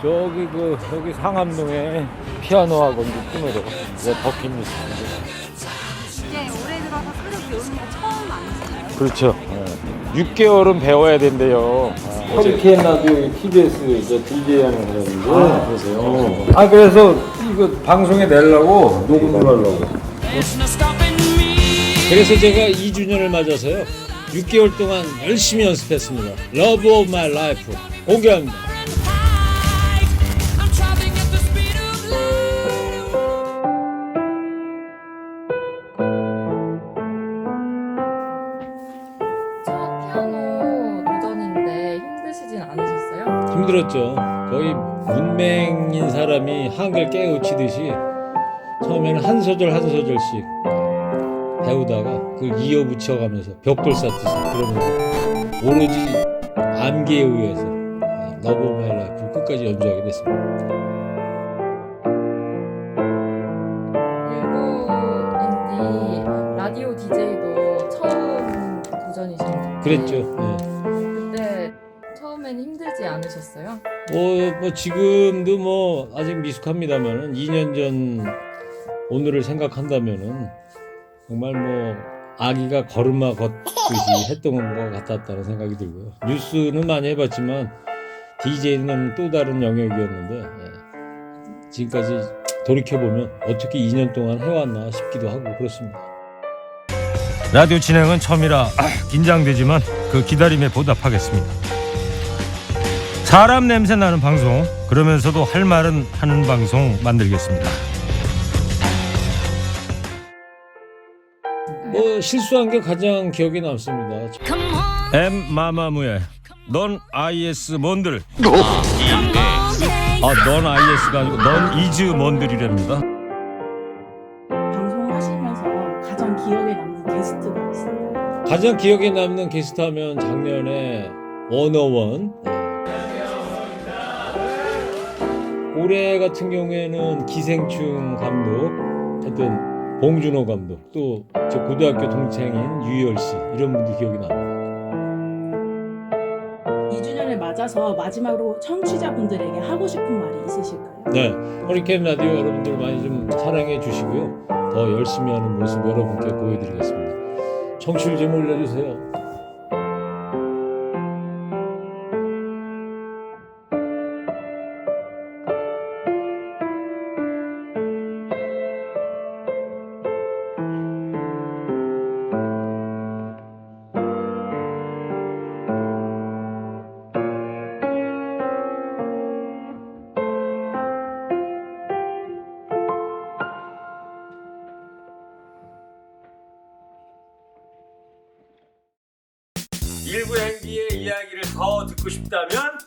저기 그 여기 상암동에 피아노 학원도 꿈으로 이제 버킷리스트인데 이제 올해 들어서 소리 배우는 게 처음 아니시나요? 그렇죠. 6개월은 배워야 된대요. 허리케인 라디오 TBS 저 DJ 하는 사람인데. 아 그러세요? 아 그래서 이거 방송에 내려고 녹음을 하려고. 그래서 제가 2주년을 맞아서요 6개월 동안 열심히 연습했습니다 Love of my life 공개합니다. 첫 피아노 도전인데 힘드시진 않으셨어요? 힘들었죠. 거의 문맹인 사람이 한글 깨우치듯이 처음에는 한 소절 한 소절씩 배우다가 그걸 이어붙여가면서 벽돌 쌓듯이 그러면서 오로지 암기에 의해서 러브 마이 라이프 끝까지 연주하게 됐습니다. 일부 인디 라디오 DJ도 처음 도전이신 그랬죠. 예. 그때 처음엔 힘들지 않으셨어요? 어, 뭐 지금도 뭐 아직 미숙합니다만은 2년 전 오늘을 생각한다면은 정말 뭐 아기가 걸음마 걷듯이 했던 것 같았다는 생각이 들고요. 뉴스는 많이 해봤지만 DJ는 또 다른 영역이었는데 예. 지금까지 돌이켜 보면 어떻게 2년 동안 해왔나 싶기도 하고 그렇습니다. 라디오 진행은 처음이라 긴장되지만 그 기다림에 보답하겠습니다. 사람 냄새 나는 방송 그러면서도 할 말은 하는 방송 만들겠습니다. 뭐 실수한 게 가장 기억에 남습니다. M 마마무의 넌 IS 뭔들 on, hey. 아넌 IS가 아니고 넌 이즈 뭔들이랍니다. 방송하시면서 가장 기억에 남는 게스트가 있어요. 가장 기억에 남는 게스트 하면 작년에 워너원 올해 같은 경우에는 기생충 감독 하여튼 봉준호 감독 또 저 고등학교 동창인 유열 씨 이런 분들 기억이 납니다. 2주년을 맞아서 마지막으로 청취자분들에게 하고 싶은 말이 있으실까요? 네, 허리케인 라디오 여러분들 많이 좀 사랑해 주시고요. 더 열심히 하는 모습 여러분께 보여드리겠습니다. 청취율 좀 올려주세요. 일부 행기의 이야기를 더 듣고 싶다면